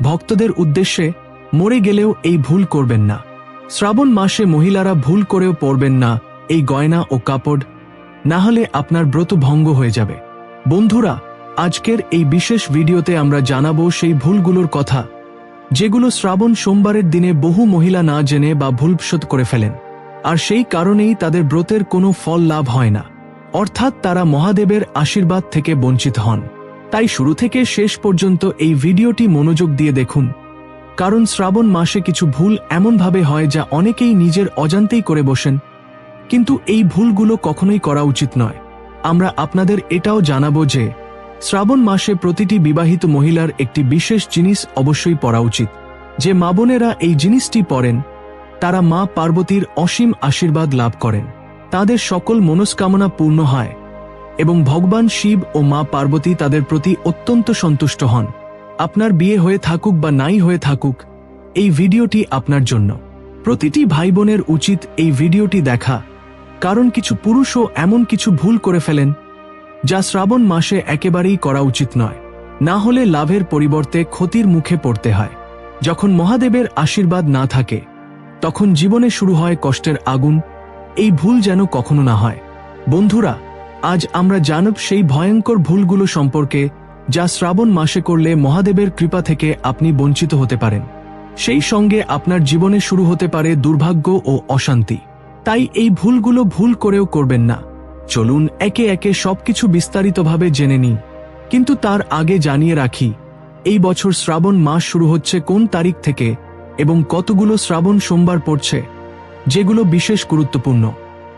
ভক্তদের উদ্দেশ্যে মরে গেলেও এই ভুল করবেন না। শ্রাবণ মাসে মহিলারা ভুল করেও পরবেন না এই গয়না ও কাপড়, না হলে আপনার ব্রত ভঙ্গ হয়ে যাবে। বন্ধুরা, আজকের এই বিশেষ ভিডিওতে আমরা জানাব সেই ভুলগুলোর কথা, যেগুলো শ্রাবণ সোমবারের দিনে বহু মহিলা না জেনে বা ভুলপশত করে ফেলেন, আর সেই কারণেই তাদের ব্রতের কোনো ফল লাভ হয় না। অর্থাৎ তারা মহাদেবের আশীর্বাদ থেকে বঞ্চিত হন। তাই শুরু থেকে শেষ পর্যন্ত এই ভিডিওটি মনোযোগ দিয়ে দেখুন। কারণ শ্রাবণ মাসে কিছু ভুল এমনভাবে হয় যা অনেকেই নিজের অজান্তেই করে বসেন। কিন্তু এই ভুলগুলো কখনোই করা উচিত নয়। আমরা আপনাদের এটাও জানাব যে, শ্রাবণ মাসে প্রতিটি বিবাহিত মহিলার একটি বিশেষ জিনিস অবশ্যই পরা উচিত। যে মা বোনেরা এই জিনিসটি পরেন, তারা মা পার্বতীর অসীম আশীর্বাদ লাভ করেন। তাদের সকল মনস্কামনা পূর্ণ হয়। এবং ভগবান শিব ও মা পার্বতী তাদের প্রতি অত্যন্ত সন্তুষ্ট হন। আপনার বিয়ে হয়ে থাকুক বা নাই হয়ে থাকুক, এই ভিডিওটি আপনার জন্য। প্রতিটি ভাই বোনের উচিত এই ভিডিওটি দেখা। কারণ কিছু পুরুষও এমন কিছু ভুল করে ফেলেন, যা শ্রাবণ মাসে একেবারেই করা উচিত নয়। না হলে লাভের পরিবর্তে ক্ষতির মুখে পড়তে হয়। যখন মহাদেবের আশীর্বাদ না থাকে, তখন জীবনে শুরু হয় কষ্টের আগুন, এই ভুল যেন কখনো না হয়। বন্ধুরা আজ আমরা জানব সেই ভয়ঙ্কর ভুলগুলো সম্পর্কে, যা শ্রাবণ মাসে করলে মহাদেবের কৃপা থেকে আপনি বঞ্চিত হতে পারেন। সেই সঙ্গে আপনার জীবনে শুরু হতে পারে দুর্ভাগ্য ও অশান্তি। তাই এই ভুলগুলো ভুল করেও করবেন না। চলুন একে একে সবকিছু বিস্তারিতভাবে জেনে নিই। কিন্তু তার আগে জানিয়ে রাখি, এই বছর শ্রাবণ মাস শুরু হচ্ছে কোন তারিখ থেকে এবং কতগুলো শ্রাবণ সোমবার পড়ছে, যেগুলো বিশেষ গুরুত্বপূর্ণ।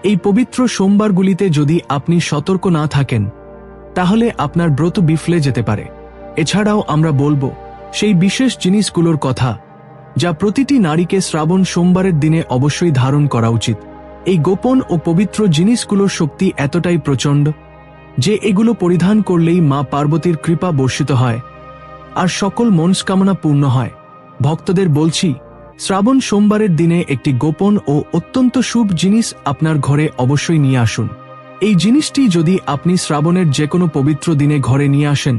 এই পবিত্র সোমবারগুলিতে যদি আপনি সতর্ক না থাকেন, তাহলে আপনার ব্রত বিফলে যেতে পারে। এছাড়াও আমরা বলব, সেই বিশেষ জিনিসগুলোর কথা, যা প্রতিটি নারীকে শ্রাবণ সোমবারের দিনে অবশ্যই ধারণ করা উচিত। এই গোপন ও পবিত্র জিনিসগুলোর শক্তি এতটাই প্রচণ্ড, যে এগুলো পরিধান করলেই মা পার্বতীর কৃপা বর্ষিত হয়, আর সকল মনস্কামনা পূর্ণ হয়। ভক্তদের বলছি শ্রাবণ সোমবারের দিনে একটি গোপন ও অত্যন্ত শুভ জিনিস আপনার ঘরে অবশ্যই নিয়ে আসুন। এই জিনিসটি যদি আপনি শ্রাবণের যে কোনো পবিত্র দিনে ঘরে নিয়ে আসেন,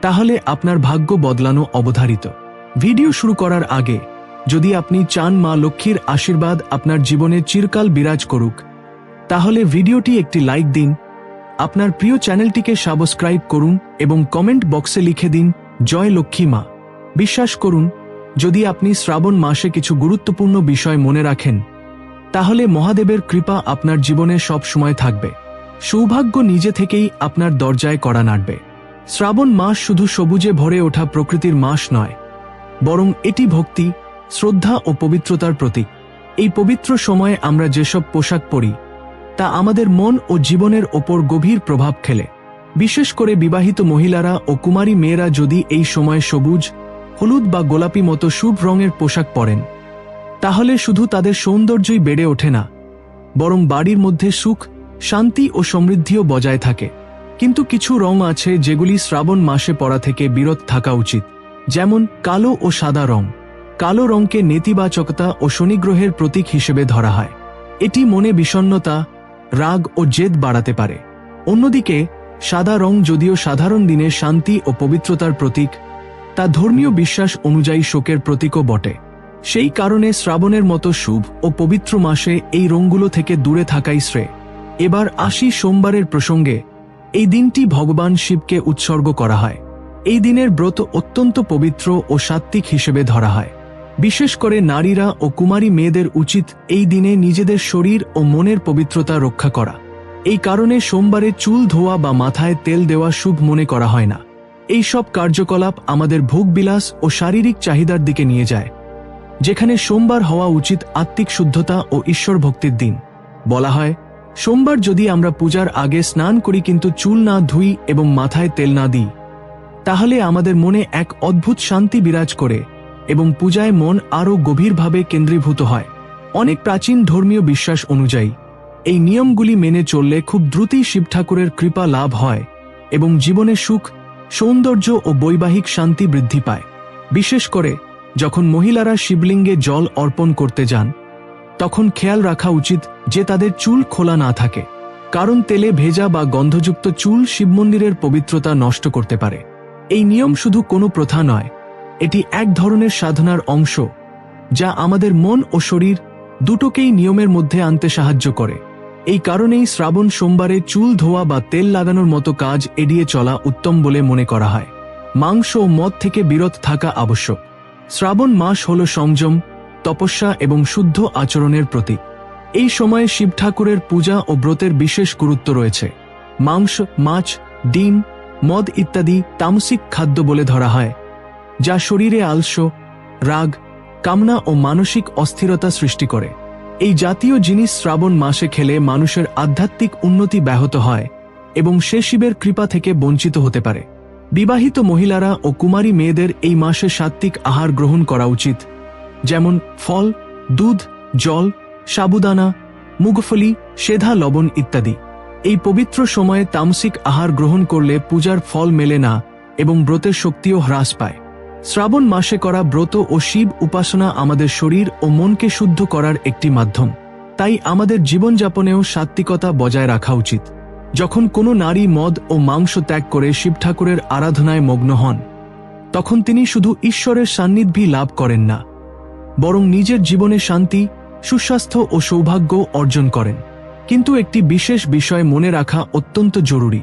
তাহলে আপনার ভাগ্য বদলানো অবধারিত। ভিডিও শুরু করার আগে, যদি আপনি চান মা লক্ষ্মীর আশীর্বাদ আপনার জীবনে চিরকাল বিরাজ করুক, তাহলে ভিডিওটি একটি লাইক দিন, আপনার প্রিয় চ্যানেলটিকে সাবস্ক্রাইব করুন এবং কমেন্ট বক্সে লিখে দিন, জয় লক্ষ্মী মা। বিশ্বাস করুন যদি আপনি শ্রাবণ মাসে কিছু গুরুত্বপূর্ণ বিষয় মনে রাখেন, তাহলে মহাদেবের কৃপা আপনার জীবনে সব সময় থাকবে। সৌভাগ্য নিজে থেকেই আপনার দরজায় করা নাড়বে। শ্রাবণ মাস শুধু সবুজে ভরে ওঠা প্রকৃতির মাস নয়, বরং এটি ভক্তি, শ্রদ্ধা ও পবিত্রতার প্রতীক। এই পবিত্র সময়ে আমরা যেসব পোশাক পরি, তা আমাদের মন ও জীবনের ওপর গভীর প্রভাব খেলে বিশেষ করে বিবাহিত মহিলারা ও কুমারী মেয়েরা যদি এই সময় সবুজ হলুদ বা গোলাপি মতো শুভ রঙের পোশাক পরেন। তাহলে শুধু তাদের সৌন্দর্যই বেড়ে ওঠে না, বরং বাড়ির মধ্যে সুখ, শান্তি ও সমৃদ্ধিও বজায় থাকে। কিন্তু কিছু রং আছে যেগুলি শ্রাবণ মাসে পড়া থেকে বিরত থাকা উচিত, যেমন কালো ও সাদা রং। কালো রঙকে নেতিবাচকতা ও শনিগ্রহের প্রতীক হিসেবে ধরা হয়। এটি মনে বিষণ্নতা রাগ ও জেদ বাড়াতে পারে। অন্যদিকে, সাদা রং যদিও সাধারণ দিনে শান্তি ও পবিত্রতার প্রতীক তা ধর্মীয় বিশ্বাস অনুযায়ী শোকের প্রতীকও বটে। সেই কারণে শ্রাবণের মতো শুভ ও পবিত্র মাসে এই রঙগুলো থেকে দূরে থাকাই শ্রেয়। এবার আসি সোমবারের প্রসঙ্গে এই দিনটি ভগবান শিবকে উৎসর্গ করা হয়। এই দিনের ব্রত অত্যন্ত পবিত্র ও সাত্ত্বিক হিসেবে ধরা হয়। বিশেষ করে নারীরা ও কুমারী মেয়েদের উচিত এই দিনে নিজেদের শরীর ও মনের পবিত্রতা রক্ষা করা। এই কারণে সোমবারে চুল ধোয়া বা মাথায় তেল দেওয়া শুভ মনে করা হয় না। এই সব কার্যকলাপ আমাদের ভোগবিলাস ও শারীরিক চাহিদার দিকে নিয়ে যায়, যেখানে সোমবার হওয়া উচিত আত্মিক শুদ্ধতা ও ঈশ্বর ভক্তির দিন। বলা হয়, সোমবার যদি আমরা পূজার আগে স্নান করি কিন্তু চুল না ধুই এবং মাথায় তেল না দিই, তাহলে আমাদের মনে এক অদ্ভুত শান্তি বিরাজ করে এবং পূজায় মন আরও গভীরভাবে কেন্দ্রীভূত হয়। অনেক প্রাচীন ধর্মীয় বিশ্বাস অনুযায়ী, এই নিয়মগুলি মেনে চললে খুব দ্রুতই শিব ঠাকুরের কৃপা লাভ হয় এবং জীবনে সুখ সৌন্দর্য ও বৈবাহিক শান্তি বৃদ্ধি পায়। বিশেষ করে যখন মহিলারা শিবলিঙ্গে জল অর্পণ করতে যান, তখন খেয়াল রাখা উচিত যে তাদের চুল খোলা না থাকে, কারণ তেলে ভেজা বা গন্ধযুক্ত চুল শিবমন্দিরের পবিত্রতা নষ্ট করতে পারে। এই নিয়ম শুধু কোনো প্রথা নয়, এটি এক ধরনের সাধনার অংশ, যা আমাদের মন ও শরীর দুটোকেই নিয়মের মধ্যে আনতে সাহায্য করে। এই কারণেই শ্রাবণ সোমবারে চুল ধোয়া বা তেল লাগানোর মতো কাজ এড়িয়ে চলা উত্তম বলে মনে করা হয়। মাংস ও মদ থেকে বিরত থাকা আবশ্যক। শ্রাবণ মাস হল সংযম, তপস্যা এবং শুদ্ধ আচরণের প্রতীক। এই সময়ে শিব ঠাকুরের পূজা ও ব্রতের বিশেষ গুরুত্ব রয়েছে। মাংস, মাছ, ডিম, মদ ইত্যাদি তামসিক খাদ্য বলে ধরা হয়, যা শরীরে আলস্য, রাগ, কামনা ও মানসিক অস্থিরতা সৃষ্টি করে। এই জাতীয় জিনিস শ্রাবণ মাসে খেলে মানুষের আধ্যাত্মিক উন্নতি ব্যাহত হয় এবং সে শিবের কৃপা থেকে বঞ্চিত হতে পারে। বিবাহিত মহিলারা ও কুমারী মেয়েদের এই মাসে সাত্ত্বিক আহার গ্রহণ করা উচিত, যেমন ফল, দুধ, জল, সাবুদানা, মুগফলি, সেধা, লবণ ইত্যাদি। এই পবিত্র সময়ে তামসিক আহার গ্রহণ করলে পূজার ফল মেলে না এবং ব্রতের শক্তিও হ্রাস পায়। শ্রাবণ মাসে করা ব্রত ও শিব উপাসনা আমাদের শরীর ও মনকে শুদ্ধ করার একটি মাধ্যম। তাই আমাদের জীবনযাপনেও সাত্ত্বিকতা বজায় রাখা উচিত। যখন কোনো নারী মদ ও মাংস ত্যাগ করে শিব ঠাকুরের আরাধনায় মগ্ন হন, তখন তিনি শুধু ঈশ্বরের সান্নিধ্যই লাভ করেন না, বরং নিজের জীবনে শান্তি, সুস্বাস্থ্য ও সৌভাগ্য অর্জন করেন। কিন্তু একটি বিশেষ বিষয় মনে রাখা অত্যন্ত জরুরি।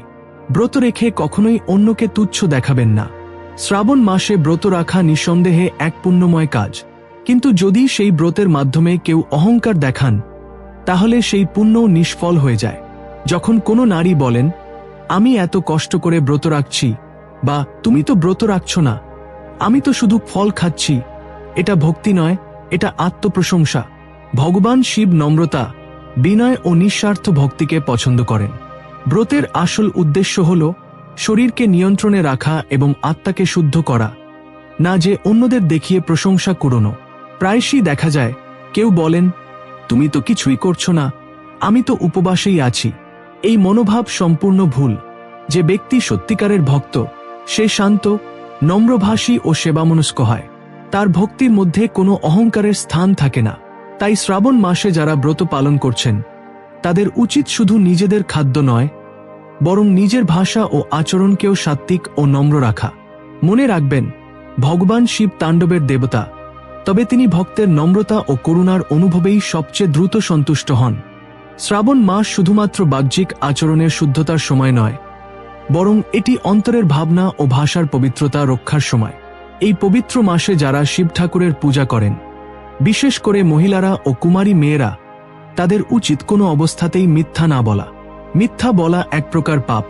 ব্রত রেখে কখনোই অন্যকে তুচ্ছ দেখাবেন না। শ্রাবণ মাসে ব্রত রাখা নিঃসন্দেহে এক পুণ্যময় কাজ। কিন্তু যদি সেই ব্রতের মাধ্যমে কেউ অহংকার দেখান, তাহলে সেই পুণ্য নিষ্ফল হয়ে যায়। যখন কোনো নারী বলেন, আমি এত কষ্ট করে ব্রত রাখছি বা, তুমি তো ব্রত রাখছ না, আমি তো শুধু ফল খাচ্ছি, এটা ভক্তি নয়, এটা আত্মপ্রশংসা। ভগবান শিব নম্রতা, বিনয় ও নিঃস্বার্থ ভক্তিকে পছন্দ করেন। ব্রতের আসল উদ্দেশ্য হল শরীরকে নিয়ন্ত্রণে রাখা এবং আত্মাকে শুদ্ধ করা, না যে অন্যদের দেখিয়ে প্রশংসা কুড়োনো। প্রায়শই দেখা যায়, কেউ বলেন, তুমি তো কিছুই করছ না, আমি তো উপবাসেই আছি। এই মনোভাব সম্পূর্ণ ভুল, যে ব্যক্তি সত্যিকারের ভক্ত, সে শান্ত, নম্রভাষী ও সেবামনস্ক হয়। তার ভক্তির মধ্যে কোনো অহংকারের স্থান থাকে না। তাই শ্রাবণ মাসে যারা ব্রত পালন করছেন, তাদের উচিত শুধু নিজেদের খাদ্য নয় বরং নিজের ভাষা ও আচরণকেও সাত্ত্বিক ও নম্র রাখা। মনে রাখবেন, ভগবান শিব তাণ্ডবের দেবতা, তবে তিনি ভক্তের নম্রতা ও করুণার অনুভবেই সবচেয়ে দ্রুত সন্তুষ্ট হন। শ্রাবণ মাস শুধুমাত্র বাহ্যিক আচরণের শুদ্ধতার সময় নয়, বরং এটি অন্তরের ভাবনা ও ভাষার পবিত্রতা রক্ষার সময়। এই পবিত্র মাসে যারা শিব ঠাকুরের পূজা করেন, বিশেষ করে মহিলারা ও কুমারী মেয়েরা, তাদের উচিত কোনো অবস্থাতেই মিথ্যা না বলা। মিথ্যা বলা এক প্রকার পাপ,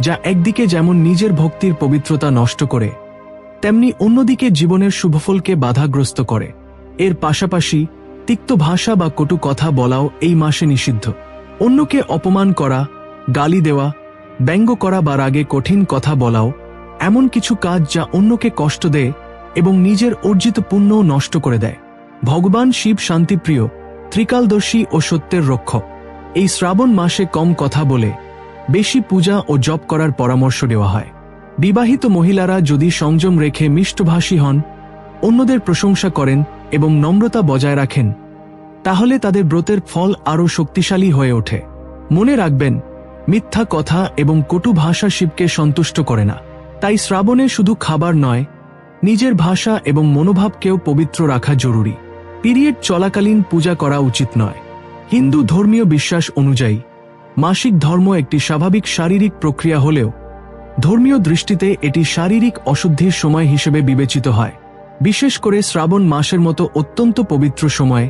যা একদিকে যেমন নিজের ভক্তির পবিত্রতা নষ্ট করে, তেমনি অন্যদিকে জীবনের শুভফলকে বাধাগ্রস্ত করে। এর পাশাপাশি তিক্ত ভাষা বা কটু কথা বলাও এই মাসে নিষিদ্ধ। অন্যকে অপমান করা, গালি দেওয়া, ব্যঙ্গ করা বা রাগে কঠিন কথা বলাও এমন কিছু কাজ যা অন্যকে কষ্ট দেয় এবং নিজের অর্জিত পুণ্যও নষ্ট করে দেয়। ভগবান শিব শান্তিপ্রিয়, ত্রিকালদর্শী ও সত্যের রক্ষক। এই শ্রাবণ মাসে কম কথা বলে, বেশি পূজা ও জপ করার পরামর্শ দেওয়া হয়। বিবাহিত মহিলারা যদি সংযম রেখে মিষ্টভাষী হন, অন্যদের প্রশংসা করেন এবং নম্রতা বজায় রাখেন, তাহলে তাদের ব্রতের ফল আরও শক্তিশালী হয়ে ওঠে। মনে রাখবেন, মিথ্যা কথা এবং কটু ভাষা শিবকে সন্তুষ্ট করে না। তাই শ্রাবণে শুধু খাবার নয়, নিজের ভাষা এবং মনোভাবকেও পবিত্র রাখা জরুরি। পিরিয়ড চলাকালীন পূজা করা উচিত নয়। হিন্দু ধর্মীয় বিশ্বাস অনুযায়ী, মাসিক ধর্ম একটি স্বাভাবিক শারীরিক প্রক্রিয়া হলেও, ধর্মীয় দৃষ্টিতে এটি শারীরিক অশুদ্ধির সময় হিসেবে বিবেচিত হয়। বিশেষ করে শ্রাবণ মাসের মতো অত্যন্ত পবিত্র সময়ে,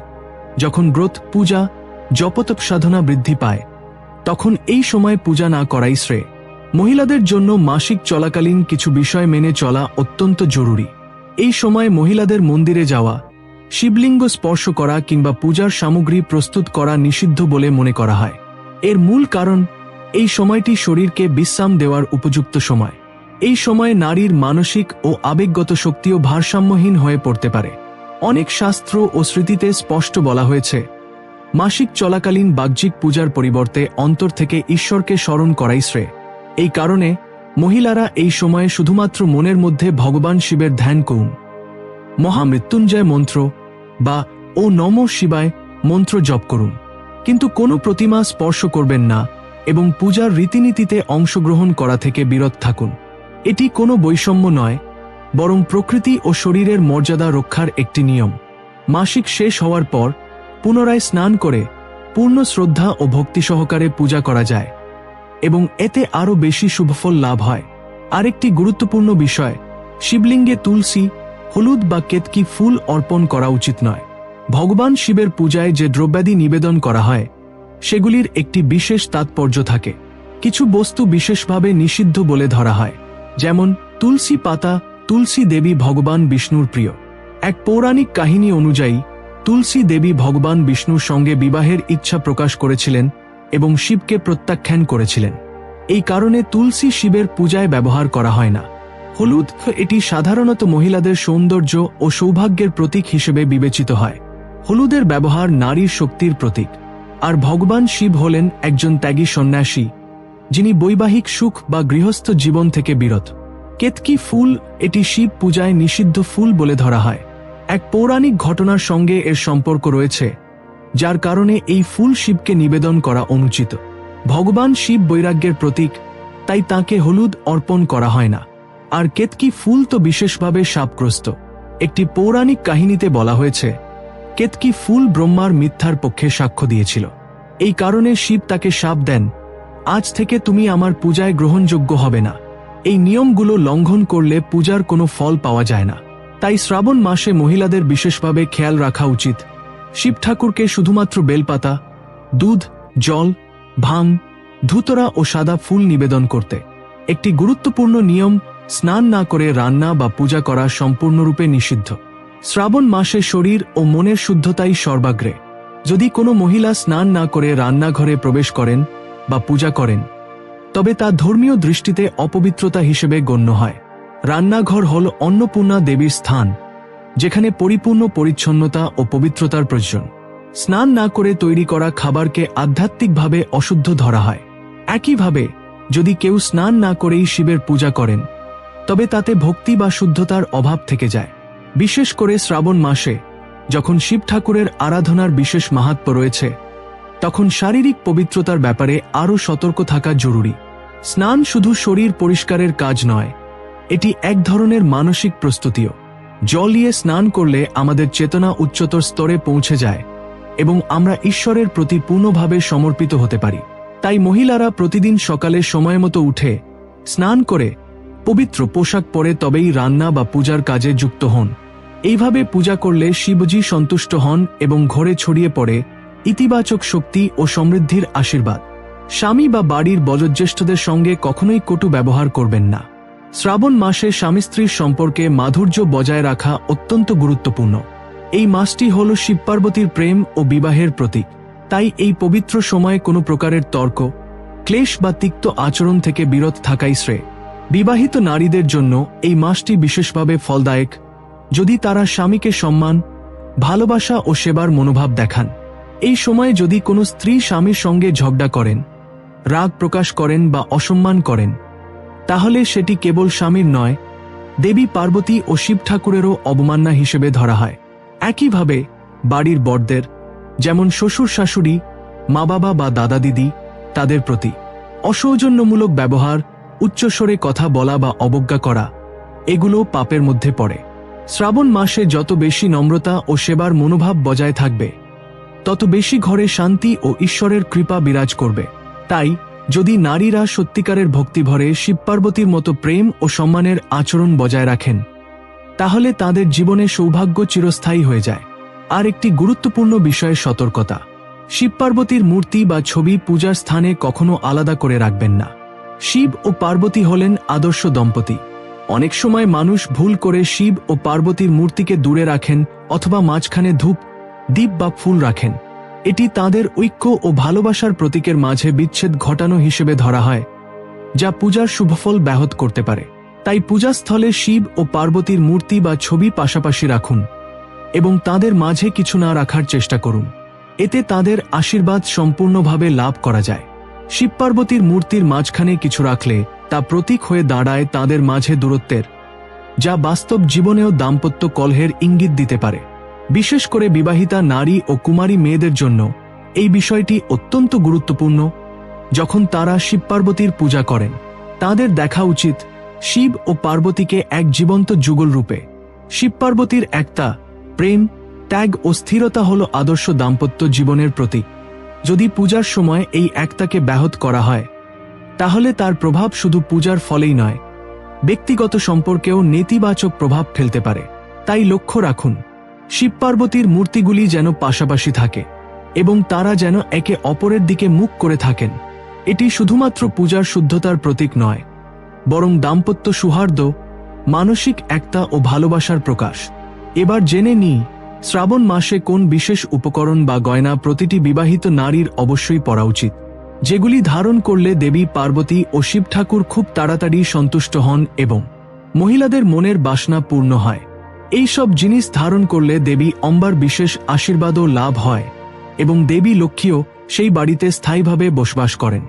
যখন ব্রত, পূজা, জপতপ সাধনা বৃদ্ধি পায়, তখন এই সময় পূজা না করাই শ্রেয়। মহিলাদের জন্য মাসিক চলাকালীন কিছু বিষয় মেনে চলা অত্যন্ত জরুরি। এই সময় মহিলাদের মন্দিরে যাওয়া শিবলিঙ্গ স্পর্শ করা কিংবা পূজার সামগ্রী প্রস্তুত করা নিষিদ্ধ বলে মনে করা হয়। এর মূল কারণ, এই সময়টি শরীরকে বিশ্রাম দেওয়ার উপযুক্ত সময়। এই সময়ে নারীর মানসিক ও আবেগগত শক্তিও ভারসাম্যহীন হয়ে পড়তে পারে। অনেক শাস্ত্র ও স্মৃতিতে স্পষ্ট বলা হয়েছে, মাসিক চলাকালীন বাহ্যিক পূজার পরিবর্তে অন্তর থেকে ঈশ্বরকে স্মরণ করাই শ্রেয়। এই কারণে মহিলারা এই সময়ে শুধুমাত্র মনের মধ্যে ভগবান শিবের ধ্যান করুন। মহামৃত্যুঞ্জয় মন্ত্র বা ও নম শিবায় মন্ত্র জপ করুন। কিন্তু কোনো প্রতিমা স্পর্শ করবেন না এবং পূজার রীতিনীতিতে অংশগ্রহণ করা থেকে বিরত থাকুন। এটি কোনো বৈষম্য নয়, বরং প্রকৃতি ও শরীরের মর্যাদা রক্ষার একটি নিয়ম। মাসিক শেষ হওয়ার পর পুনরায় স্নান করে পূর্ণ শ্রদ্ধা ও ভক্তি সহকারে পূজা করা যায় এবং এতে আরও বেশি শুভফল লাভ হয়। আরেকটি গুরুত্বপূর্ণ বিষয়, শিবলিঙ্গে তুলসী হলুদ বা কেতকি ফুল অর্পণ করা উচিত নয়। ভগবান শিবের পূজায় যে দ্রব্যাদি নিবেদন করা হয়, সেগুলির একটি বিশেষ তাৎপর্য থাকে। কিছু বস্তু বিশেষভাবে নিষিদ্ধ বলে ধরা হয়, যেমন তুলসী পাতা, তুলসী দেবী ভগবান বিষ্ণুর প্রিয়। এক পৌরাণিক কাহিনী অনুযায়ী, তুলসী দেবী ভগবান বিষ্ণুর সঙ্গে বিবাহের ইচ্ছা প্রকাশ করেছিলেন এবং শিবকে প্রত্যাখ্যান করেছিলেন। এই কারণে তুলসী শিবের পূজায় ব্যবহার করা হয় না। হলুদ এটি সাধারণত মহিলাদের সৌন্দর্য ও সৌভাগ্যের প্রতীক হিসেবে বিবেচিত হয়। হলুদের ব্যবহার নারীর শক্তির প্রতীক। আর ভগবান শিব হলেন একজন ত্যাগী সন্ন্যাসী, যিনি বৈবাহিক সুখ বা গৃহস্থ জীবন থেকে বিরত। কেতকি ফুল, এটি শিব পূজায় নিষিদ্ধ ফুল বলে ধরা হয়। এক পৌরাণিক ঘটনার সঙ্গে এর সম্পর্ক রয়েছে, যার কারণে এই ফুল শিবকে নিবেদন করা অনুচিত। ভগবান শিব বৈরাগ্যের প্রতীক, তাই তাকে হলুদ অর্পণ করা হয় না। আর কেতকি ফুল তো বিশেষভাবে সাপগ্রস্ত। একটি পৌরাণিক কাহিনীতে বলা হয়েছে, কেতকি ফুল ব্রহ্মার মিথ্যার পক্ষে সাক্ষ্য দিয়েছিল। এই কারণে শিব তাকে শাপ দেন, আজ থেকে তুমি আমার পূজায় গ্রহণযোগ্য হবে না। এই নিয়মগুলো লঙ্ঘন করলে পূজার কোনো ফল পাওয়া যায় না। তাই শ্রাবণ মাসে মহিলাদের বিশেষভাবে খেয়াল রাখা উচিত। শিব ঠাকুরকে শুধুমাত্র বেলপাতা, দুধ, জল, ভাং, ধুতরা ও সাদা ফুল নিবেদন করতে। একটি গুরুত্বপূর্ণ নিয়ম স্নান না করে রান্না বা পূজা করা সম্পূর্ণরূপে নিষিদ্ধ। শ্রাবণ মাসে শরীর ও মনের শুদ্ধতাই সর্বাগ্রে। যদি কোনো মহিলা স্নান না করে রান্নাঘরে প্রবেশ করেন বা পূজা করেন, তবে তা ধর্মীয় দৃষ্টিতে অপবিত্রতা হিসেবে গণ্য হয়। রান্নাঘর হল অন্নপূর্ণা দেবীর স্থান, যেখানে পরিপূর্ণ পরিচ্ছন্নতা ও পবিত্রতার প্রয়োজন। স্নান না করে তৈরি করা খাবারকে আধ্যাত্মিকভাবে অশুদ্ধ ধরা হয়। একইভাবে, যদি কেউ স্নান না করেই শিবের পূজা করেন তবে তাতে ভক্তি বা শুদ্ধতার অভাব থেকে যায়। বিশেষ করে শ্রাবণ মাসে, যখন শিব ঠাকুরের আরাধনার বিশেষ মাহাত্ম রয়েছে, তখন শারীরিক পবিত্রতার ব্যাপারে আরও সতর্ক থাকা জরুরি। স্নান শুধু শরীর পরিষ্কারের কাজ নয়, এটি এক ধরনের মানসিক প্রস্তুতিও। জল দিয়ে স্নান করলে আমাদের চেতনা উচ্চতর স্তরে পৌঁছে যায় এবং আমরা ঈশ্বরের প্রতি পূর্ণভাবে সমর্পিত হতে পারি। তাই মহিলারা প্রতিদিন সকালে সময় মতো উঠে স্নান করে পবিত্র পোশাক পরে তবেই রান্না বা পূজার কাজে যুক্ত হন। এইভাবে পূজা করলে শিবজি সন্তুষ্ট হন এবং ঘরে ছড়িয়ে পড়ে ইতিবাচক শক্তি ও সমৃদ্ধির আশীর্বাদ। স্বামী বা বাড়ির বয়োজ্যেষ্ঠদের সঙ্গে কখনোই কটু ব্যবহার করবেন না। শ্রাবণ মাসে স্বামী স্ত্রীর সম্পর্কে মাধুর্য বজায় রাখা অত্যন্ত গুরুত্বপূর্ণ। এই মাসটি হল শিব পার্বতীর প্রেম ও বিবাহের প্রতীক। তাই এই পবিত্র সময়ে কোনো প্রকারের তর্ক, ক্লেশ বা তিক্ত আচরণ থেকে বিরত থাকাই শ্রেয়। বিবাহিত নারীদের জন্য এই মাসটি বিশেষভাবে ফলদায়ক, যদি তারা স্বামীকে সম্মান, ভালোবাসা ও সেবার মনোভাব দেখান। এই সময়ে যদি কোনো স্ত্রী স্বামীর সঙ্গে ঝগড়া করেন, রাগ প্রকাশ করেন বা অসম্মান করেন, তাহলে সেটি কেবল স্বামীর নয়, দেবী পার্বতী ও শিব ঠাকুরেরও অবমাননা হিসেবে ধরা হয়। একইভাবে বাড়ির বড়দের যেমন শ্বশুর শাশুড়ি মা বাবা বা দাদা দিদি তাদের প্রতি অসৌজন্যমূলক ব্যবহার উচ্চস্বরে কথা বলা বা অবজ্ঞা করা এগুলো পাপের মধ্যে পড়ে। শ্রাবণ মাসে যত বেশি নম্রতা ও সেবার মনোভাব বজায় থাকবে, তত বেশি ঘরে শান্তি ও ঈশ্বরের কৃপা বিরাজ করবে। তাই, যদি নারীরা সত্যিকারের ভক্তিভরে শিব পার্বতীর মতো প্রেম ও সম্মানের আচরণ বজায় রাখেন, তাহলে তাদের জীবনে সৌভাগ্য চিরস্থায়ী হয়ে যায়। আর একটি গুরুত্বপূর্ণ বিষয়ে সতর্কতা, শিবপার্বতীর মূর্তি বা ছবি পূজার স্থানে কখনো আলাদা করে রাখবেন না। শিব ও পার্বতী হলেন আদর্শ দম্পতি। অনেক সময় মানুষ ভুল করে শিব ও পার্বতীর মূর্তিকে দূরে রাখেন অথবা মাঝখানে ধূপ, দ্বীপ বা ফুল রাখেন। এটি তাদের ঐক্য ও ভালোবাসার প্রতীকের মাঝে বিচ্ছেদ ঘটানো হিসেবে ধরা হয়, যা পূজার শুভফল ব্যাহত করতে পারে। তাই পূজাস্থলে শিব ও পার্বতীর মূর্তি বা ছবি পাশাপাশি রাখুন এবং তাদের মাঝে কিছু না রাখার চেষ্টা করুন। এতে তাদের আশীর্বাদ সম্পূর্ণভাবে লাভ করা যায়। শিব পার্বতীর মূর্তির মাঝখানে কিছু রাখলে তা প্রতীক হয়ে দাঁড়ায় তাদের মাঝে দূরত্বের, যা বাস্তব জীবনেও দাম্পত্য কলহের ইঙ্গিত দিতে পারে। বিশেষ করে বিবাহিতা নারী ও কুমারী মেয়েদের জন্য এই বিষয়টি অত্যন্ত গুরুত্বপূর্ণ। যখন তারা শিব পার্বতীর পূজা করেন, তাদের দেখা উচিত শিব ও পার্বতীকে এক জীবন্ত যুগল রূপে। শিব পার্বতীর একটা প্রেম, ত্যাগ ও স্থিরতা হল আদর্শ দাম্পত্য জীবনের প্রতীক। যদি পূজার সময় এই একতাকে ব্যাহত করা হয়, তাহলে তার প্রভাব শুধু পূজার ফলেই নয়, ব্যক্তিগত সম্পর্কেও নেতিবাচক প্রভাব ফেলতে পারে। তাই লক্ষ্য রাখুন শিব পার্বতীর মূর্তিগুলি যেন পাশাপাশি থাকে এবং তারা যেন একে অপরের দিকে মুখ করে থাকেন। এটি শুধুমাত্র পূজার শুদ্ধতার প্রতীক নয়, বরং দাম্পত্য সৌহার্দ্য, মানসিক একতা ও ভালোবাসার প্রকাশ। এবার জেনে নিই শ্রাবণ মাসে কোন বিশেষ উপকরণ বা গয়না প্রতিটি বিবাহিত নারীর অবশ্যই পরা উচিত। যেগুলি ধারণ করলে দেবী, পার্বতী ও শিব ঠাকুর খুব তাড়াতাড়ি সন্তুষ্ট হন এবং মহিলাদের মনের বাসনা পূর্ণ হয়। এই সব জিনিস ধারণ করলে দেবী অম্বার বিশেষ আশীর্বাদও লাভ হয় এবং দেবী লক্ষ্মীও সেই বাড়িতে স্থায়ীভাবে বসবাস করেন।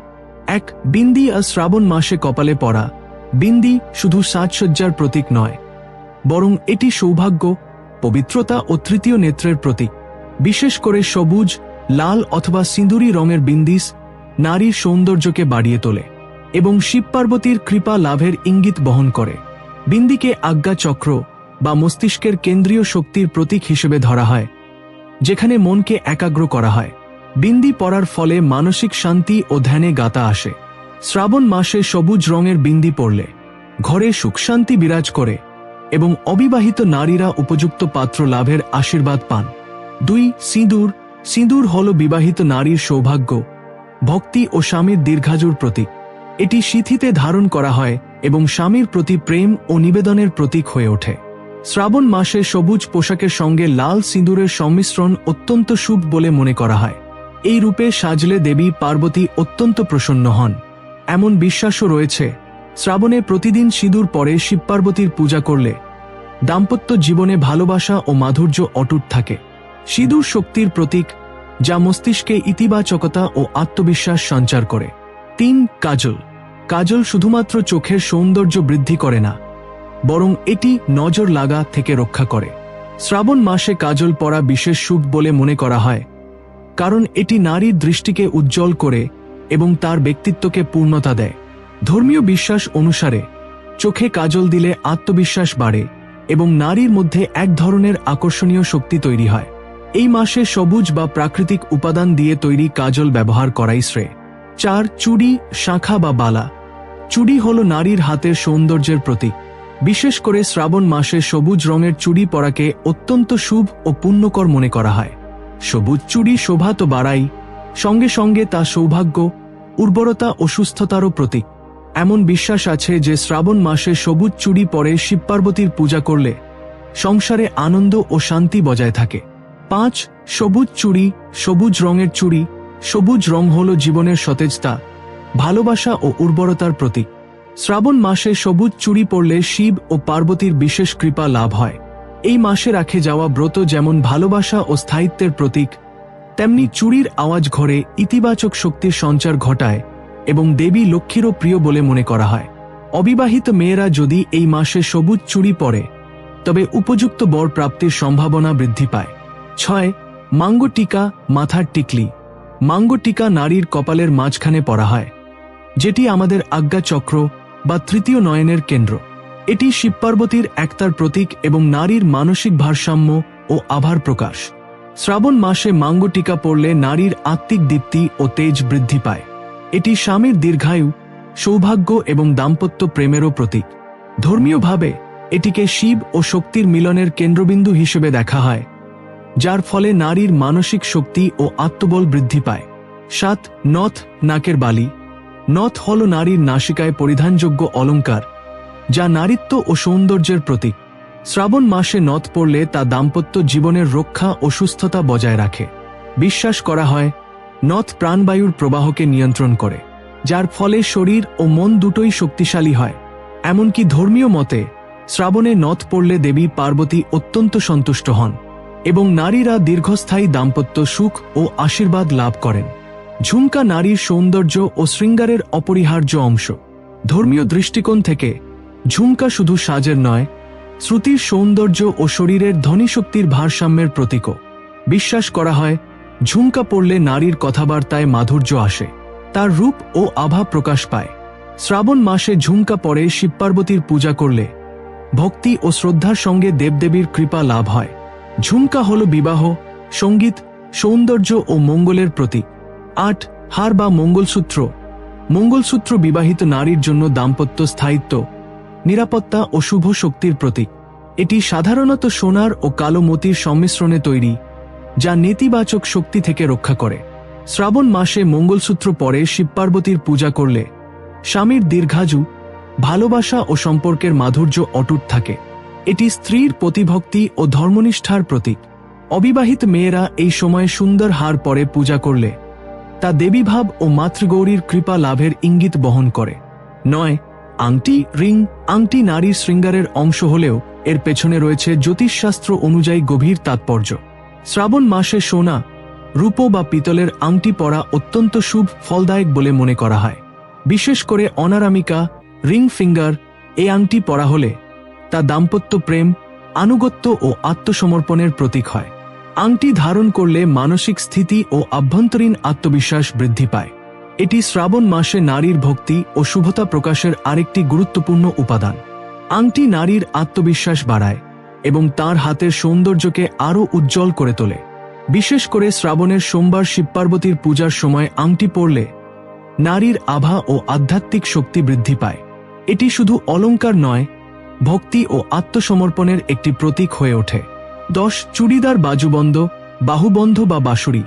এক, বিন্দি আর শ্রাবণ মাসে কপালে পড়া। বিন্দি শুধু সাজসজ্জার প্রতীক নয়, বরং এটি সৌভাগ্য পবিত্রতা ও তৃতীয় নেত্রের প্রতীক। বিশেষ করে সবুজ, লাল অথবা সিঁদুরি রঙের বিন্দিস নারীর সৌন্দর্যকে বাড়িয়ে তোলে এবং শিব পার্বতীর কৃপা লাভের ইঙ্গিত বহন করে। বিন্দিকে আজ্ঞা চক্র বা মস্তিষ্কের কেন্দ্রীয় শক্তির প্রতীক হিসেবে ধরা হয়, যেখানে মনকে একাগ্র করা হয়। বিন্দি পরার ফলে মানসিক শান্তি ও ধ্যানে গাতা আসে। শ্রাবণ মাসে সবুজ রঙের বিন্দি পড়লে ঘরে সুখ শান্তি বিরাজ করে এবং অবিবাহিত নারীরা উপযুক্ত পাত্র লাভের আশীর্বাদ পান। দুই, সিঁদুর। সিঁদুর হল বিবাহিত নারীর সৌভাগ্য, ভক্তি ও স্বামীর দীর্ঘাজুর প্রতীক। এটি সিথিতে ধারণ করা হয় এবং স্বামীর প্রতি প্রেম ও নিবেদনের প্রতীক হয়ে ওঠে। শ্রাবণ মাসে সবুজ পোশাকের সঙ্গে লাল সিঁদুরের সংমিশ্রণ অত্যন্ত শুভ বলে মনে করা হয়। এই রূপে সাজলে দেবী পার্বতী অত্যন্ত প্রসন্ন হন। এমন বিশ্বাসও রয়েছে শ্রাবণে প্রতিদিন সিঁদুর পরে শিবপার্বতীর পূজা করলে দাম্পত্য জীবনে ভালোবাসা ও মাধুর্য অটুট থাকে। সিঁদুর শক্তির প্রতীক, যা মস্তিষ্কে ইতিবাচকতা ও আত্মবিশ্বাস সঞ্চার করে। তিন, কাজল। কাজল শুধুমাত্র চোখের সৌন্দর্য বৃদ্ধি করে না, বরং এটি নজর লাগা থেকে রক্ষা করে। শ্রাবণ মাসে কাজল পরা বিশেষ সুখ বলে মনে করা হয়, কারণ এটি নারীর দৃষ্টিকে উজ্জ্বল করে এবং তার ব্যক্তিত্বকে পূর্ণতা দেয়। ধর্মীয় বিশ্বাস অনুসারে, চোখে কাজল দিলে আত্মবিশ্বাস বাড়ে এবং নারীর মধ্যে এক ধরনের আকর্ষণীয় শক্তি তৈরি হয়। এই মাসে সবুজ বা প্রাকৃতিক উপাদান দিয়ে তৈরি কাজল ব্যবহার করাই শ্রেয়। চার, চুড়ি, শাখা বা বালা। চুড়ি হল নারীর হাতের সৌন্দর্যের প্রতীক। বিশেষ করে শ্রাবণ মাসে সবুজ রঙের চুড়ি পরাকে অত্যন্ত শুভ ও পুণ্যকর মনে করা হয়। সবুজ চুড়ি শোভা তো বাড়াই, সঙ্গে সঙ্গে তা সৌভাগ্য, উর্বরতা ও সুস্থতারও প্রতীক। এমন বিশ্বাস আছে যে শ্রাবণ মাসে সবুজ চুড়ি পরে শিবপার্বতীর পূজা করলে সংসারে আনন্দ ও শান্তি বজায় থাকে। পাঁচ, সবুজ চুড়ি, সবুজ রঙের চুড়ি, সবুজ রং হল জীবনের সতেজতা, ভালোবাসা ও উর্বরতার প্রতীক। শ্রাবণ মাসে সবুজ চুড়ি পড়লে শিব ও পার্বতীর বিশেষ কৃপা লাভ হয়। এই মাসে রাখে যাওয়া ব্রত যেমন ভালোবাসা ও স্থায়িত্বের প্রতীক, তেমনি চুরির আওয়াজ ঘরে ইতিবাচক শক্তির সঞ্চার ঘটায়। এবং দেবী লক্ষ্মীরও প্রিয় বলে মনে করা হয়। অবিবাহিত মেয়েরা যদি এই মাসে সবুজ চুড়ি পরে, তবে উপযুক্ত বর প্রাপ্তির সম্ভাবনা বৃদ্ধি পায়। ছয়, মাঙ্গো টিকা মাথার টিকলি। মাঙ্গো টিকা নারীর কপালের মাঝখানে পরা হয়। যেটি আমাদের আজ্ঞা চক্র বা তৃতীয় নয়নের কেন্দ্র। এটি শিবপার্বতীর একতার প্রতীক এবং নারীর মানসিক ভারসাম্য ও আভার প্রকাশ। শ্রাবণ মাসে মাঙ্গ টিকা পড়লে নারীর আত্মিক দীপ্তি ও তেজ বৃদ্ধি পায়। এটি স্বামীর দীর্ঘায়ু, সৌভাগ্য এবং দাম্পত্য প্রেমেরও প্রতীক। ধর্মীয়ভাবে, এটিকে শিব ও শক্তির মিলনের কেন্দ্রবিন্দু হিসেবে দেখা হয়, যার ফলে নারীর মানসিক শক্তি ও আত্মবল বৃদ্ধি পায়। সাত, নথ, নাকের বালি। নথ হল নারীর নাসিকায় পরিধানযোগ্য অলঙ্কার, যা নারীত্ব ও সৌন্দর্যের প্রতীক। শ্রাবণ মাসে নথ পড়লে তা দাম্পত্য জীবনের রক্ষা ও সুস্থতা বজায় রাখে। বিশ্বাস করা হয় নথ প্রাণবায়ুর প্রবাহকে নিয়ন্ত্রণ করে, যার ফলে শরীর ও মন দুটোই শক্তিশালী হয়। এমনকি ধর্মীয় মতে, শ্রাবণে নথ পড়লে দেবী পার্বতী অত্যন্ত সন্তুষ্ট হন এবং নারীরা দীর্ঘস্থায়ী দাম্পত্য সুখ ও আশীর্বাদ লাভ করেন। ঝুমকা নারীর সৌন্দর্য ও শৃঙ্গারের অপরিহার্য অংশ। ধর্মীয় দৃষ্টিকোণ থেকে, ঝুমকা শুধু সাজের নয়, শ্রুতির সৌন্দর্য ও শরীরের ধ্বনিশক্তির ভারসাম্যের প্রতীকও। বিশ্বাস করা হয় ঝুমকা পড়লে নারীর কথাবার্তায় মাধুর্য আসে, তার রূপ ও আভা প্রকাশ পায়। শ্রাবণ মাসে ঝুমকা পরে শিবপার্বতীর পূজা করলে ভক্তি ও শ্রদ্ধার সঙ্গে দেবদেবীর কৃপা লাভ হয়। ঝুমকা হল বিবাহ, সংগীত, সৌন্দর্য ও মঙ্গলের প্রতীক। আট, হার বা মঙ্গলসূত্র। মঙ্গলসূত্র বিবাহিত নারীর জন্য দাম্পত্য স্থায়িত্ব, নিরাপত্তা ও শুভ শক্তির প্রতীক। এটি সাধারণত সোনার ও কালো মতির সংমিশ্রণে তৈরি। যা নেতিবাচক শক্তি থেকে রক্ষা করে। শ্রাবণ মাসে মঙ্গলসূত্র পরে শিবপার্বতীর পূজা করলে স্বামীর দীর্ঘাজু ভালোবাসা ও সম্পর্কের মাধুর্য অটুট থাকে। এটি স্ত্রীর প্রতিভক্তি ও ধর্মনিষ্ঠার প্রতীক। অবিবাহিত মেয়েরা এই সময়ে সুন্দর হার পরে পূজা করলে তা দেবীভাব ও মাতৃগৌরীর কৃপা লাভের ইঙ্গিত বহন করে। নয়, আংটি, রিং, আংটি নারীর শৃঙ্গারের অংশ হলেও এর পেছনে রয়েছে জ্যোতিষশাস্ত্র অনুযায়ী গভীর তাৎপর্য। শ্রাবণ মাসে সোনা, রূপ বা পিতলের আংটি পরা অত্যন্ত শুভ, ফলদায়ক বলে মনে করা হয়। বিশেষ করে অনারামিকা, রিং ফিঙ্গার, এই আংটি পরা হলে তা দাম্পত্য প্রেম, আনুগত্য ও আত্মসমর্পণের প্রতীক হয়। আংটি ধারণ করলে মানসিক স্থিতি ও আভ্যন্তরীণ আত্মবিশ্বাস বৃদ্ধি পায়। এটি শ্রাবণ মাসে নারীর ভক্তি ও শুভতা প্রকাশের আরেকটি গুরুত্বপূর্ণ উপাদান। আংটি নারীর আত্মবিশ্বাস বাড়ায়। এবং তার হাতের সৌন্দর্যকে আরও উজ্জ্বল করে তোলে। বিশেষ করে শ্রাবণের সোমবার শিবপার্বতীর পূজার সময় আংটি পরলে নারীর আভা ও আধ্যাত্মিক শক্তি বৃদ্ধি পায়। এটি শুধু অলংকার নয়, ভক্তি ও আত্মসমর্পণের একটি প্রতীক হয়ে ওঠে। দশ চুড়িদার বাজুবন্ধ, বাহুবন্ধ বা বাঁশুড়ি।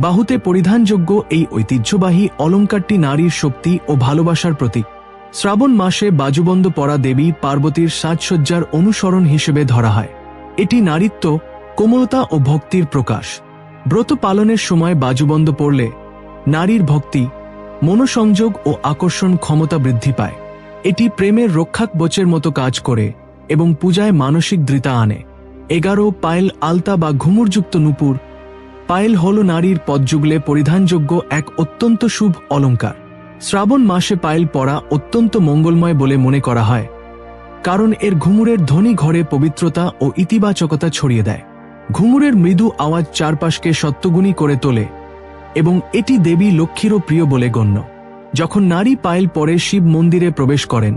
বাহুতে পরিধানযোগ্য এই ঐতিহ্যবাহী অলংকারটি নারীর শক্তি ও ভালোবাসার প্রতীক। শ্রাবণ মাসে বাজুবন্ধ পরা দেবী পার্বতীর সাজসজ্জার অনুসরণ হিসেবে ধরা হয়। এটি নারীত্ব, কোমলতা ও ভক্তির প্রকাশ। ব্রত পালনের সময় বাজুবন্ধ পড়লে নারীর ভক্তি, মনোসংযোগ ও আকর্ষণ ক্ষমতা বৃদ্ধি পায়। এটি প্রেমের রক্ষাকবচের মতো কাজ করে এবং পূজায় মানসিক দৃতা আনে। এগারো পায়েল আলতা বা ঘুমুরযুক্ত নুপুর। পায়েল হল নারীর পদযুগলে পরিধানযোগ্য এক অত্যন্ত শুভ অলংকার শ্রাবণ মাসে পায়েল পরা অত্যন্ত মঙ্গলময় বলে মনে করা হয়, কারণ এর ঘুমুরের ধ্বনি ঘরে পবিত্রতা ও ইতিবাচকতা ছড়িয়ে দেয়। ঘুমুরের মৃদু আওয়াজ চারপাশকে সত্যগুণী করে তোলে এবং এটি দেবী লক্ষ্মীরও প্রিয় বলে গণ্য। যখন নারী পায়েল পরে শিব মন্দিরে প্রবেশ করেন,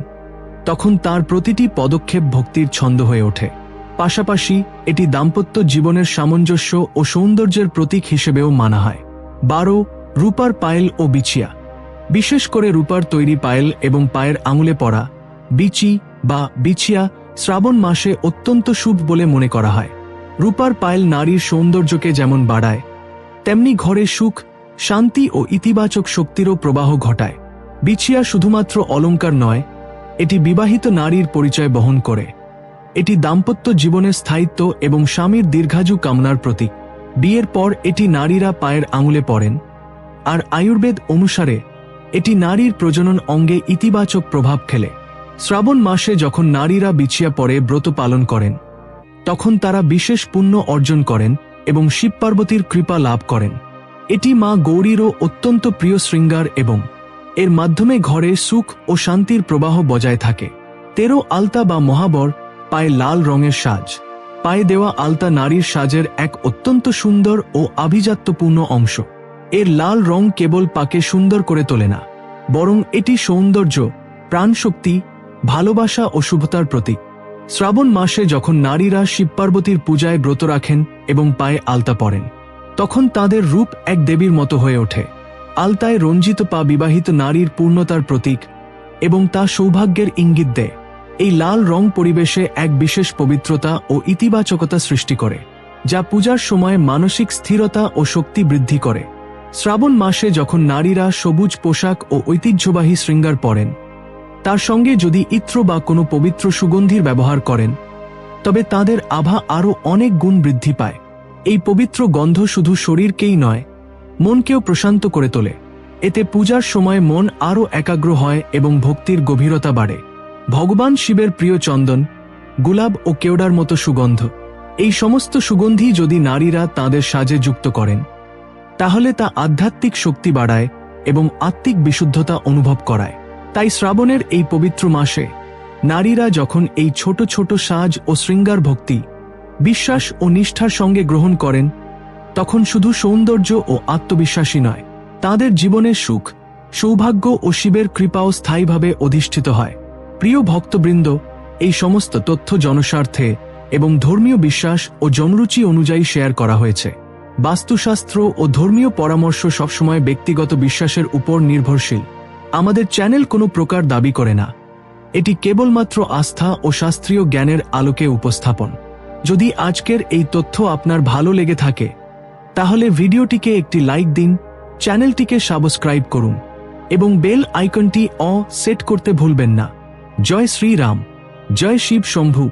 তখন তার প্রতিটি পদক্ষেপ ভক্তির ছন্দ হয়ে ওঠে। পাশাপাশি এটি দাম্পত্য জীবনের সামঞ্জস্য ও সৌন্দর্যের প্রতীক হিসেবেও মানা হয়। বারো, রূপার পায়েল ও বিছিয়া। বিশেষ করে রূপার তৈরি পায়েল এবং পায়ের আঙুলে পড়া, বিচি বা বিছিয়া শ্রাবণ মাসে অত্যন্ত শুভ বলে মনে করা হয়। রূপার পায়েল নারীর সৌন্দর্যকে যেমন বাড়ায়, তেমনি ঘরে সুখ, শান্তি ও ইতিবাচক শক্তিরও প্রবাহ ঘটায়। বিছিয়া শুধুমাত্র অলঙ্কার নয়, এটি বিবাহিত নারীর পরিচয় বহন করে। এটি দাম্পত্য জীবনের স্থায়িত্ব এবং স্বামীর দীর্ঘাযু কামনার প্রতীক। বিয়ের পর এটি নারীরা পায়ের আঙুলে পড়েন। আর আয়ুর্বেদ অনুসারে এটি নারীর প্রজনন অঙ্গে ইতিবাচক প্রভাব খেলে শ্রাবণ মাসে যখন নারীরা বিছিয়া পরে ব্রত পালন করেন, তখন তারা বিশেষ পুণ্য অর্জন করেন এবং শিব পার্বতীর কৃপা লাভ করেন। এটি মা গৌরীরও অত্যন্ত প্রিয় শৃঙ্গার এবং এর মাধ্যমে ঘরে সুখ ও শান্তির প্রবাহ বজায় থাকে। তেরো আলতা বা মহাবর পায়ে লাল রঙের সাজ। পায়ে দেওয়া আলতা নারীর সাজের এক অত্যন্ত সুন্দর ও আভিজাত্যপূর্ণ অংশ। এর লাল রং কেবল পাকে সুন্দর করে তোলে না, বরং এটি সৌন্দর্য, প্রাণশক্তি, ভালোবাসা ও শুভতার প্রতীক। শ্রাবণ মাসে যখন নারীরা শিবপার্বতীর পূজায় ব্রত রাখেন এবং পায়ে আলতা পরেন, তখন তাদের রূপ এক দেবীর মতো হয়ে ওঠে। আলতায় রঞ্জিত পা বিবাহিত নারীর পূর্ণতার প্রতীক এবং তা সৌভাগ্যের ইঙ্গিত দেয়। এই লাল রং পরিবেশে এক বিশেষ পবিত্রতা ও ইতিবাচকতা সৃষ্টি করে, যা পূজার সময় মানসিক স্থিরতা ও শক্তি বৃদ্ধি করে। শ্রাবণ মাসে যখন নারীরা সবুজ পোশাক ও ঐতিহ্যবাহী শৃঙ্গার পরেন, তার সঙ্গে যদি ইত্র বা কোনো পবিত্র সুগন্ধির ব্যবহার করেন, তবে তাদের আভা আরও অনেক গুণ বৃদ্ধি পায়। এই পবিত্র গন্ধ শুধু শরীরকেই নয়, মনকেও প্রশান্ত করে তোলে। এতে পূজার সময় মন আরও একাগ্র হয় এবং ভক্তির গভীরতা বাড়ে। ভগবান শিবের প্রিয় চন্দন গুলাব ও কেওড়ার মতো সুগন্ধ। এই সমস্ত সুগন্ধি যদি নারীরা তাদের সাজে যুক্ত করেন তাহলে তা আধ্যাত্মিক শক্তি বাড়ায় এবং আত্মিক বিশুদ্ধতা অনুভব করায়। তাই শ্রাবণের এই পবিত্র মাসে নারীরা যখন এই ছোট ছোট সাজ ও শৃঙ্গার ভক্তি, বিশ্বাস ও নিষ্ঠার সঙ্গে গ্রহণ করেন, তখন শুধু সৌন্দর্য ও আত্মবিশ্বাসী নয়, তাদের জীবনের সুখ, সৌভাগ্য ও শিবের কৃপাও স্থায়ীভাবে অধিষ্ঠিত হয়। প্রিয় ভক্তবৃন্দ, এই সমস্ত তথ্য জনস্বার্থে এবং ধর্মীয় বিশ্বাস ও জনরুচি অনুযায়ী শেয়ার করা হয়েছে। বাস্তুশাস্ত্র ও ধর্মীয় পরামর্শ সবসময় ব্যক্তিগত বিশ্বাসের উপর নির্ভরশীল। আমাদের চ্যানেল কোনো প্রকার দাবি করে না। এটি কেবলমাত্র আস্থা ও শাস্ত্রীয় জ্ঞানের আলোকে উপস্থাপন। যদি আজকের এই তথ্য আপনার ভালো লেগে থাকে, তাহলে ভিডিওটিকে একটি লাইক দিন, চ্যানেলটিকে সাবস্ক্রাইব করুন, এবং বেল আইকনটি অ, সেট করতে ভুলবেন না। জয় শ্রীরাম, জয় শিব শম্ভু।